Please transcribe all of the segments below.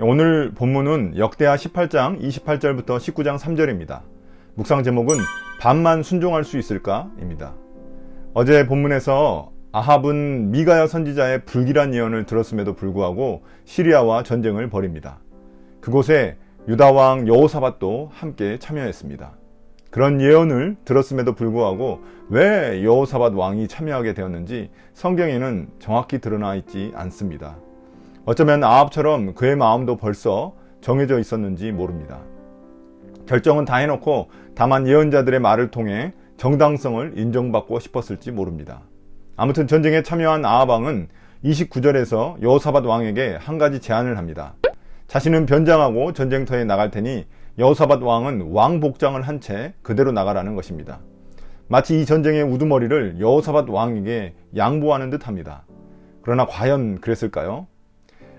오늘 본문은 역대하 18장 28절부터 19장 3절입니다. 묵상 제목은 반만 순종할 수 있을까입니다. 어제 본문에서 아합은 미가야 선지자의 불길한 예언을 들었음에도 불구하고 시리아와 전쟁을 벌입니다. 그곳에 유다 왕 여호사밧도 함께 참여했습니다. 그런 예언을 들었음에도 불구하고 왜 여호사밧 왕이 참여하게 되었는지 성경에는 정확히 드러나 있지 않습니다. 어쩌면 아합처럼 그의 마음도 벌써 정해져 있었는지 모릅니다. 결정은 다 해놓고 다만 예언자들의 말을 통해 정당성을 인정받고 싶었을지 모릅니다. 아무튼 전쟁에 참여한 아합 왕은 29절에서 여호사밧 왕에게 한 가지 제안을 합니다. 자신은 변장하고 전쟁터에 나갈 테니 여호사밧 왕은 왕 복장을 한 채 그대로 나가라는 것입니다. 마치 이 전쟁의 우두머리를 여호사밧 왕에게 양보하는 듯합니다. 그러나 과연 그랬을까요?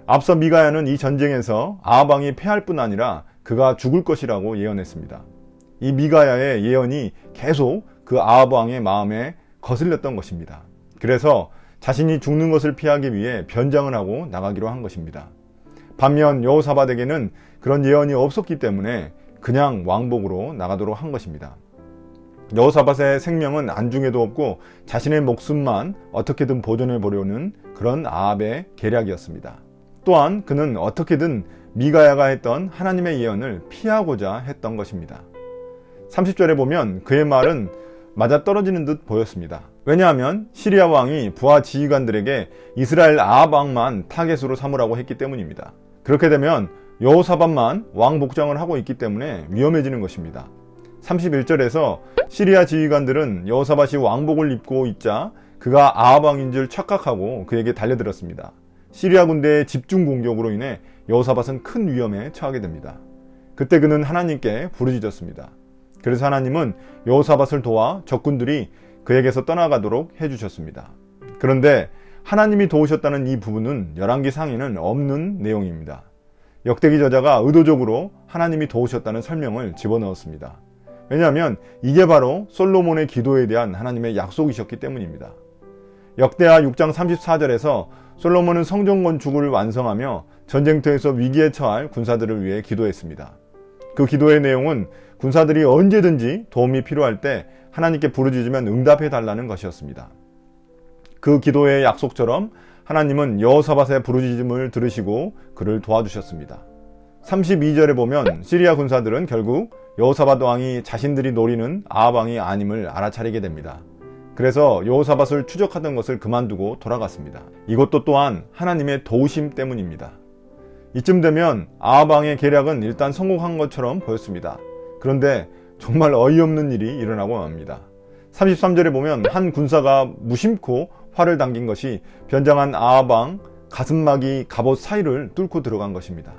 앞서 미가야는 이 전쟁에서 아합 왕이 패할 뿐 아니라 그가 죽을 것이라고 예언했습니다. 이 미가야의 예언이 계속 그 아합 왕의 마음에 거슬렸던 것입니다. 그래서 자신이 죽는 것을 피하기 위해 변장을 하고 나가기로 한 것입니다. 반면 여호사밧에게는 그런 예언이 없었기 때문에 그냥 왕복으로 나가도록 한 것입니다. 여호사밧의 생명은 안중에도 없고 자신의 목숨만 어떻게든 보존해 보려는 그런 아합의 계략이었습니다. 또한 그는 어떻게든 미가야가 했던 하나님의 예언을 피하고자 했던 것입니다. 30절에 보면 그의 말은 맞아 떨어지는 듯 보였습니다. 왜냐하면 시리아 왕이 부하 지휘관들에게 이스라엘 아합 왕만 타겟으로 삼으라고 했기 때문입니다. 그렇게 되면 여호사밧만 왕 복장을 하고 있기 때문에 위험해지는 것입니다. 31절에서 시리아 지휘관들은 여호사밧이 왕복을 입고 있자 그가 아합 왕인 줄 착각하고 그에게 달려들었습니다. 시리아 군대의 집중 공격으로 인해 여호사밧은 큰 위험에 처하게 됩니다. 그때 그는 하나님께 부르짖었습니다. 그래서 하나님은 여호사밧을 도와 적군들이 그에게서 떠나가도록 해주셨습니다. 그런데 하나님이 도우셨다는 이 부분은 열왕기 상에는 없는 내용입니다. 역대기 저자가 의도적으로 하나님이 도우셨다는 설명을 집어넣었습니다. 왜냐하면 이게 바로 솔로몬의 기도에 대한 하나님의 약속이셨기 때문입니다. 역대하 6장 34절에서 솔로몬은 성전 건축을 완성하며 전쟁터에서 위기에 처할 군사들을 위해 기도했습니다. 그 기도의 내용은 군사들이 언제든지 도움이 필요할 때 하나님께 부르짖으면 응답해 달라는 것이었습니다. 그 기도의 약속처럼 하나님은 여호사밧의 부르짖음을 들으시고 그를 도와주셨습니다. 32절에 보면 시리아 군사들은 결국 여호사밧 왕이 자신들이 노리는 아합 왕이 아님을 알아차리게 됩니다. 그래서 여호사밧을 추적하던 것을 그만두고 돌아갔습니다. 이것도 또한 하나님의 도우심 때문입니다. 이쯤 되면 아합 왕의 계략은 일단 성공한 것처럼 보였습니다. 그런데 정말 어이없는 일이 일어나고 맙니다. 33절에 보면 한 군사가 무심코 활을 당긴 것이 변장한 왕 가슴막이 갑옷 사이를 뚫고 들어간 것입니다.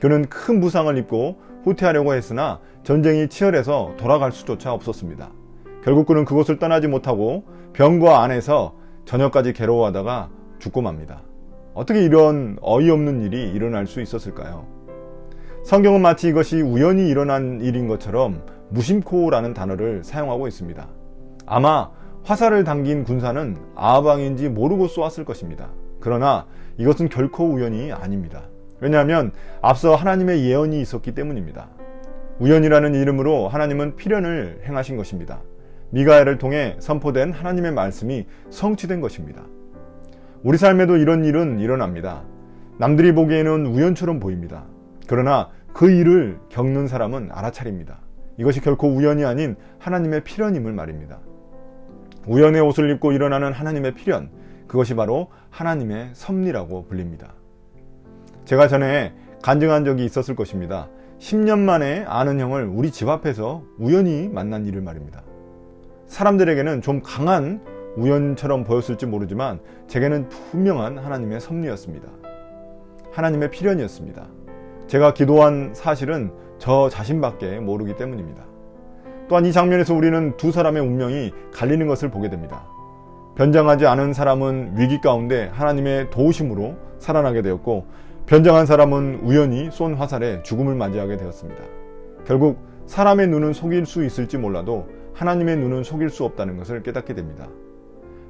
그는 큰 부상을 입고 후퇴하려고 했으나 전쟁이 치열해서 돌아갈 수조차 없었습니다. 결국 그는 그곳을 떠나지 못하고 병과 안에서 저녁까지 괴로워하다가 죽고 맙니다. 어떻게 이런 어이없는 일이 일어날 수 있었을까요? 성경은 마치 이것이 우연히 일어난 일인 것처럼 무심코라는 단어를 사용하고 있습니다. 아마 화살을 당긴 군사는 아합왕인지 모르고 쏘았을 것입니다. 그러나 이것은 결코 우연이 아닙니다. 왜냐하면 앞서 하나님의 예언이 있었기 때문입니다. 우연이라는 이름으로 하나님은 필연을 행하신 것입니다. 미가엘을 통해 선포된 하나님의 말씀이 성취된 것입니다. 우리 삶에도 이런 일은 일어납니다. 남들이 보기에는 우연처럼 보입니다. 그러나 그 일을 겪는 사람은 알아차립니다. 이것이 결코 우연이 아닌 하나님의 필연임을 말입니다. 우연의 옷을 입고 일어나는 하나님의 필연, 그것이 바로 하나님의 섭리라고 불립니다. 제가 전에 간증한 적이 있었을 것입니다. 10년 만에 아는 형을 우리 집 앞에서 우연히 만난 일을 말입니다. 사람들에게는 좀 강한 우연처럼 보였을지 모르지만 제게는 분명한 하나님의 섭리였습니다. 하나님의 필연이었습니다. 제가 기도한 사실은 저 자신밖에 모르기 때문입니다. 또한 이 장면에서 우리는 두 사람의 운명이 갈리는 것을 보게 됩니다. 변장하지 않은 사람은 위기 가운데 하나님의 도우심으로 살아나게 되었고 변장한 사람은 우연히 쏜 화살에 죽음을 맞이하게 되었습니다. 결국 사람의 눈은 속일 수 있을지 몰라도 하나님의 눈은 속일 수 없다는 것을 깨닫게 됩니다.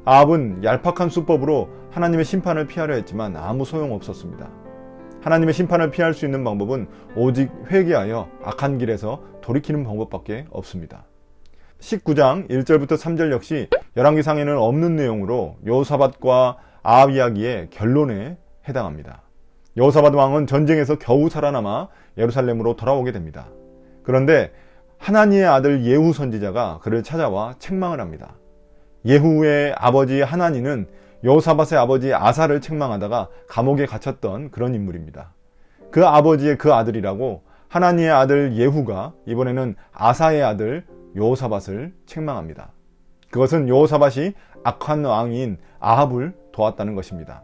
아합은 얄팍한 수법으로 하나님의 심판을 피하려 했지만 아무 소용 없었습니다. 하나님의 심판을 피할 수 있는 방법은 오직 회개하여 악한 길에서 돌이키는 방법밖에 없습니다. 19장 1절부터 3절 역시 열왕기상에는 없는 내용으로 여호사밧과 아합 이야기의 결론에 해당합니다. 여호사밧 왕은 전쟁에서 겨우 살아남아 예루살렘으로 돌아오게 됩니다. 그런데 하나니의 아들 예후 선지자가 그를 찾아와 책망을 합니다. 예후의 아버지 하나니는 여호사밧의 아버지 아사를 책망하다가 감옥에 갇혔던 그런 인물입니다. 그 아버지의 그 아들이라고 하나니의 아들 예후가 이번에는 아사의 아들 여호사밧을 책망합니다. 그것은 여호사밧이 악한 왕인 아합을 도왔다는 것입니다.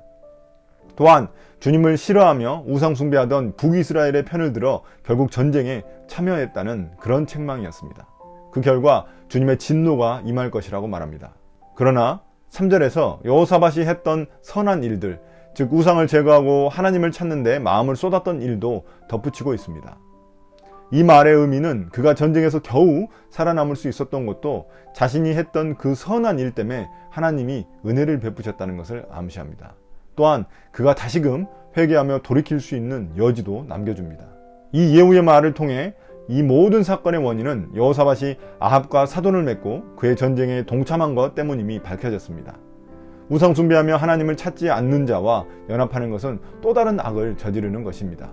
또한 주님을 싫어하며 우상 숭배하던 북이스라엘의 편을 들어 결국 전쟁에 참여했다는 그런 책망이었습니다. 그 결과 주님의 진노가 임할 것이라고 말합니다. 그러나 3절에서 여호사밧이 했던 선한 일들, 즉 우상을 제거하고 하나님을 찾는데 마음을 쏟았던 일도 덧붙이고 있습니다. 이 말의 의미는 그가 전쟁에서 겨우 살아남을 수 있었던 것도 자신이 했던 그 선한 일 때문에 하나님이 은혜를 베푸셨다는 것을 암시합니다. 또한 그가 다시금 회개하며 돌이킬 수 있는 여지도 남겨줍니다. 이 예후의 말을 통해 이 모든 사건의 원인은 여호사밧이 아합과 사돈을 맺고 그의 전쟁에 동참한 것 때문임이 밝혀졌습니다. 우상 숭배하며 하나님을 찾지 않는 자와 연합하는 것은 또 다른 악을 저지르는 것입니다.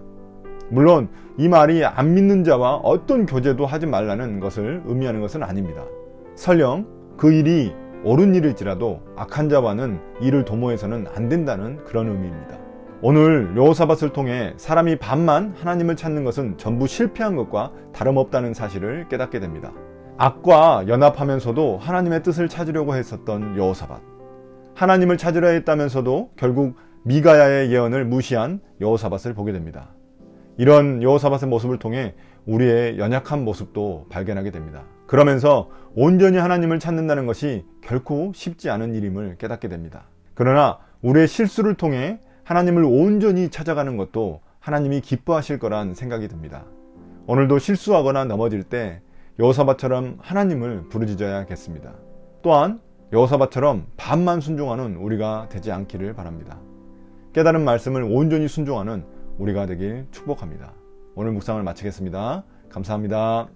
물론 이 말이 안 믿는 자와 어떤 교제도 하지 말라는 것을 의미하는 것은 아닙니다. 설령 그 일이 옳은 일일지라도 악한 자와는 이를 도모해서는 안 된다는 그런 의미입니다. 오늘 여호사밧을 통해 사람이 반만 하나님을 찾는 것은 전부 실패한 것과 다름없다는 사실을 깨닫게 됩니다. 악과 연합하면서도 하나님의 뜻을 찾으려고 했었던 여호사밧. 하나님을 찾으려 했다면서도 결국 미가야의 예언을 무시한 여호사밧을 보게 됩니다. 이런 여호사밧의 모습을 통해 우리의 연약한 모습도 발견하게 됩니다. 그러면서 온전히 하나님을 찾는다는 것이 결코 쉽지 않은 일임을 깨닫게 됩니다. 그러나 우리의 실수를 통해 하나님을 온전히 찾아가는 것도 하나님이 기뻐하실 거란 생각이 듭니다. 오늘도 실수하거나 넘어질 때 여호사밧처럼 하나님을 부르짖어야겠습니다. 또한 여호사밧처럼 반만 순종하는 우리가 되지 않기를 바랍니다. 깨달은 말씀을 온전히 순종하는 우리가 되길 축복합니다. 오늘 묵상을 마치겠습니다. 감사합니다.